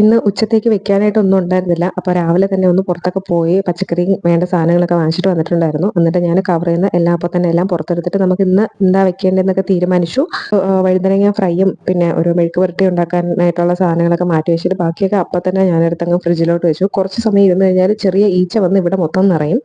ഇന്ന് ഉച്ചത്തേക്ക് വെക്കാനായിട്ടൊന്നും ഉണ്ടായിരുന്നില്ല. അപ്പോൾ രാവിലെ തന്നെ ഒന്ന് പുറത്തൊക്കെ പോയി പച്ചക്കറി വേണ്ട സാധനങ്ങളൊക്കെ വാങ്ങിച്ചിട്ട് വന്നിട്ടുണ്ടായിരുന്നു. എന്നിട്ട് ഞാൻ കവർ ചെയ്യുന്ന എല്ലാം അപ്പോൾ തന്നെ എല്ലാം പുറത്തെടുത്തിട്ട് നമുക്ക് ഇന്ന് എന്താ വെക്കേണ്ടതെന്നൊക്കെ തീരുമാനിച്ചു. വഴുതനങ്ങ ഫ്രൈയും പിന്നെ ഒരു മെഴുക്ക് പുരട്ടി ഉണ്ടാക്കാനായിട്ടുള്ള സാധനങ്ങളൊക്കെ മാറ്റി വെച്ചിട്ട് ബാക്കിയൊക്കെ അപ്പം തന്നെ ഞാനെടുത്തങ്ങ് ഫ്രിഡ്ജിലോട്ട് വെച്ചു. കുറച്ച് സമയം ഇരുന്ന് കഴിഞ്ഞാൽ ചെറിയ ഈച്ച വന്ന് ഇവിടെ മൊത്തം നിറയും.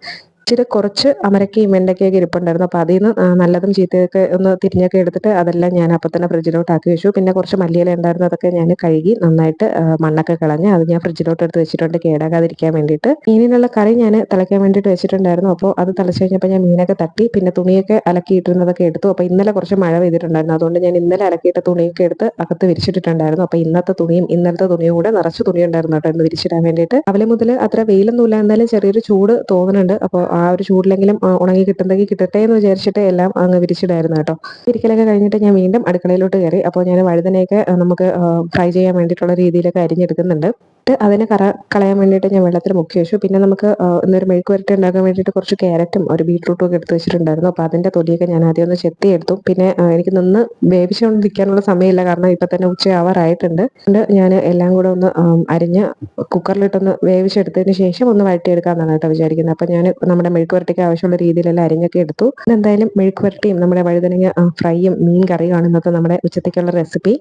ഇച്ചിരി കുറച്ച് അമരക്കയും വെണ്ടയ്ക്കയൊക്കെ ഇരിപ്പുണ്ടായിരുന്നു. അപ്പോൾ അതിൽ നിന്ന് നല്ലതും ചീത്തയൊക്കെ ഒന്ന് തിരിഞ്ഞൊക്കെ എടുത്തിട്ട് അതെല്ലാം ഞാൻ അപ്പം തന്നെ ഫ്രിഡ്ജിലോട്ട് ആക്കി വെച്ചു. പിന്നെ കുറച്ച് മല്ലിയില ഉണ്ടായിരുന്നു. അതൊക്കെ ഞാൻ കഴുകി നന്നായിട്ട് മണ്ണൊക്കെ കളഞ്ഞ് അത് ഞാൻ ഫ്രിഡ്ജിലോട്ട് എടുത്ത് വെച്ചിട്ടുണ്ട്. കേടാകാതിരിക്കാൻ വേണ്ടിയിട്ട്. മീനിനുള്ള കറി ഞാൻ തിളയ്ക്കാൻ വേണ്ടിയിട്ട് വെച്ചിട്ടുണ്ടായിരുന്നു. അപ്പോൾ അത് തിളച്ച് കഴിഞ്ഞപ്പോൾ ഞാൻ മീനൊക്കെ തട്ടി പിന്നെ തുണിയൊക്കെ അലക്കിയിട്ടിരുന്നതൊക്കെ എടുത്തു. അപ്പോൾ ഇന്നലെ കുറച്ച് മഴ പെയ്തിട്ടുണ്ടായിരുന്നു. അതുകൊണ്ട് ഞാൻ ഇന്നലെ അലക്കിയിട്ട തുണിയൊക്കെ എടുത്ത് അകത്ത് വിരിച്ചിട്ടുണ്ടായിരുന്നു അപ്പോൾ ഇന്നത്തെ തുണിയും ഇന്നലത്തെ തുണിയും കൂടെ നിറച്ച് തുണി ഉണ്ടായിരുന്നു കേട്ടോ എന്ന് വിരിച്ചിടാൻ വേണ്ടിയിട്ട്. രാവിലെ മുതൽ അത്ര വെയിലൊന്നുമില്ല. എന്നാലും ചെറിയൊരു ചൂട് തോന്നുന്നുണ്ട് അപ്പോൾ ആ ഒരു ചൂടിലെങ്കിലും ഉണങ്ങി കിട്ടുന്നെങ്കിൽ കിട്ടട്ടെ എന്ന് വിചാരിച്ചിട്ട് എല്ലാം അങ്ങ് വിരിച്ചിടായിരുന്നു കേട്ടോ. ഇരിക്കലൊക്കെ കഴിഞ്ഞിട്ട് ഞാൻ വീണ്ടും അടുക്കളയിലോട്ട് കയറി. അപ്പോൾ ഞാൻ വഴുതനയൊക്കെ നമുക്ക് ഫ്രൈ ചെയ്യാൻ വേണ്ടിയിട്ടുള്ള രീതിയിലൊക്കെ അരിഞ്ഞെടുക്കുന്നുണ്ട്. എന്നിട്ട് അതിനെ കറ കളയാൻ വേണ്ടിയിട്ട് ഞാൻ വെള്ളത്തിൽ മുക്കി വെച്ചു. പിന്നെ നമുക്ക് ഇന്നൊരു മെഴുക്ക് വരട്ടി ഉണ്ടാക്കാൻ വേണ്ടിയിട്ട് കുറച്ച് ക്യാരറ്റും ഒരു ബീട്രൂട്ടും ഒക്കെ എടുത്ത് വെച്ചിട്ടുണ്ടായിരുന്നു. അപ്പോൾ അതിന്റെ തൊലിയൊക്കെ ഞാൻ ആദ്യം ഒന്ന് ചെത്തിയെടുത്തു. പിന്നെ എനിക്ക് നിന്ന് വേവിച്ചുകൊണ്ടിരിക്കാനുള്ള സമയമില്ല. കാരണം ഇപ്പം തന്നെ ഉച്ചയാവാറായിട്ടുണ്ട് അതുകൊണ്ട് ഞാൻ എല്ലാം കൂടെ ഒന്ന് അരിഞ്ഞ് കുക്കറിലിട്ടൊന്ന് വേവിച്ചെടുത്തതിന് ശേഷം ഒന്ന് വഴറ്റിയെടുക്കാമെന്നാണ് കേട്ടോ വിചാരിക്കുന്നത്. അപ്പം ഞാൻ നമ്മുടെ മെഴുക്ക് വരട്ടിക്ക് ആവശ്യമുള്ള രീതിയിലെല്ലാം അരിഞ്ഞൊക്കെ എടുത്തു. എന്തായാലും മെഴുക്ക് വരട്ടിയും നമ്മുടെ വഴുതനങ്ങ ഫ്രൈയും മീൻ കറിയുമാണ് ഇന്നത്തെ നമ്മുടെ ഉച്ചത്തേക്കുള്ള റെസിപ്പി.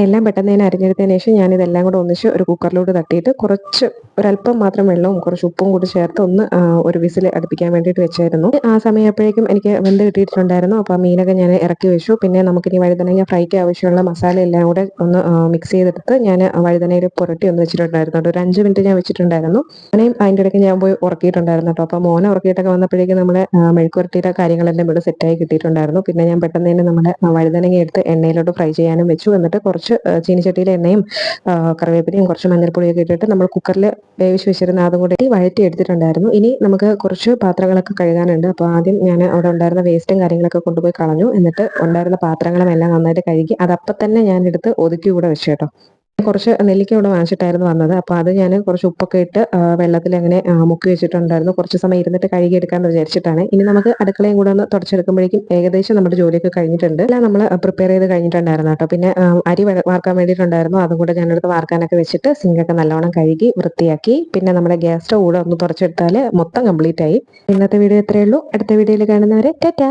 എല്ലാം പെട്ടെന്ന് തന്നെ അരിഞ്ഞെടുത്തതിന് ശേഷം ഞാൻ ഇതെല്ലാം കൂടെ ഒന്നിച്ച് ഒരു കുക്കറിലോട്ട് തട്ടിയിട്ട് കുറച്ച് ഒരല്പം മാത്രം വെള്ളവും കുറച്ച് ഉപ്പും കൂടി ചേർത്ത് ഒന്ന് ഒരു വിസിൽ അടുപ്പിക്കാൻ വേണ്ടിയിട്ട് വെച്ചായിരുന്നു. ആ സമയപ്പോഴേക്കും എനിക്ക് വെന്ത് കിട്ടിയിട്ടുണ്ടായിരുന്നു. അപ്പോൾ മീനൊക്കെ ഞാൻ ഇറക്കി വെച്ചു. പിന്നെ നമുക്കിനി വഴുതനങ്ങ ഫ്രൈക്ക് ആവശ്യമുള്ള മസാല എല്ലാം കൂടെ ഒന്ന് മിക്സ് ചെയ്തെടുത്ത് ഞാൻ വഴുതനയിൽ പുരട്ടി ഒന്ന് വെച്ചിട്ടുണ്ടായിരുന്നു ഒരു അഞ്ച് മിനിറ്റ് ഞാൻ വെച്ചിട്ടുണ്ടായിരുന്നു. അങ്ങനെയും അതിന്റെ ഇടയ്ക്ക് ഞാൻ പോയി ഉറക്കിയിട്ടുണ്ടായിരുന്നു കേട്ടോ. അപ്പോൾ മോനെ ഉറക്കിയിട്ടൊക്കെ വന്നപ്പോഴേക്കും നമ്മുടെ മെഴുക്കുരട്ടിയുടെ കാര്യങ്ങളെല്ലാം ഇവിടെ സെറ്റായി കിട്ടിയിട്ടുണ്ടായിരുന്നു. പിന്നെ ഞാൻ പെട്ടെന്ന് തന്നെ നമ്മുടെ വഴുതനങ്ങ എടുത്ത് എണ്ണയിലോട്ട് ഫ്രൈ ചെയ്യാനും വെച്ചു. എന്നിട്ട് കുറച്ച് ആ, ചീനിച്ചട്ടിയിലെ എണ്ണയും കറിവേപ്പിലയും കുറച്ച് മഞ്ഞൾപ്പൊടിയൊക്കെ ഇട്ടിട്ട് നമ്മൾ കുക്കറിൽ വേവിച്ച് വെച്ചിരുന്ന അതും കൂടി വഴറ്റി എടുത്തിട്ടുണ്ടായിരുന്നു ഇനി നമുക്ക് കുറച്ച് പാത്രങ്ങളൊക്കെ കഴുകാനുണ്ട്. അപ്പോൾ ആദ്യം ഞാൻ അവിടെ ഉണ്ടായിരുന്ന വേസ്റ്റും കാര്യങ്ങളൊക്കെ കൊണ്ടുപോയി കളഞ്ഞു. എന്നിട്ട് ഉണ്ടായിരുന്ന പാത്രങ്ങളും എല്ലാം നന്നായിട്ട് കഴുകി അതപ്പം തന്നെ ഞാൻ എടുത്ത് ഒതുക്കി കൂടെ വെച്ചു കേട്ടോ. കുറച്ച് നെല്ലിക്ക ഇവിടെ വാങ്ങിച്ചിട്ടായിരുന്നു വന്നത്. അപ്പോൾ അത് ഞാൻ കുറച്ച് ഉപ്പൊക്കെ ഇട്ട് വെള്ളത്തിൽ അങ്ങനെ മുക്കി വെച്ചിട്ടുണ്ടായിരുന്നു. കുറച്ച് സമയം ഇരുന്നിട്ട് കഴുകിയെടുക്കാമെന്ന് വിചാരിച്ചിട്ടാണ്. ഇനി നമുക്ക് അടുക്കളയും കൂടെ ഒന്ന് തുടച്ചെടുക്കുമ്പോഴേക്കും ഏകദേശം നമ്മുടെ ജോലിയൊക്കെ കഴിഞ്ഞിട്ടുണ്ട്. എല്ലാം നമ്മൾ പ്രിപ്പയർ ചെയ്ത് കഴിഞ്ഞിട്ടുണ്ടായിരുന്നു കേട്ടോ. പിന്നെ അരി വാർക്കാൻ വേണ്ടിയിട്ടുണ്ടായിരുന്നു. അതും കൂടെ ഞാനെടുത്ത് വാർക്കാനൊക്കെ വെച്ചിട്ട് സിങ്കൊക്കെ നല്ലോണം കഴുകി വൃത്തിയാക്കി. പിന്നെ നമ്മുടെ ഗ്യാസ് സ്റ്റവ് കൂടെ ഒന്ന് തുടച്ചെടുത്താൽ മൊത്തം കംപ്ലീറ്റ് ആയി. ഇന്നത്തെ വീഡിയോ ഇത്രയേ ഉള്ളൂ. അടുത്ത വീഡിയോയിൽ കാണുന്നവരെ ടാറ്റാ!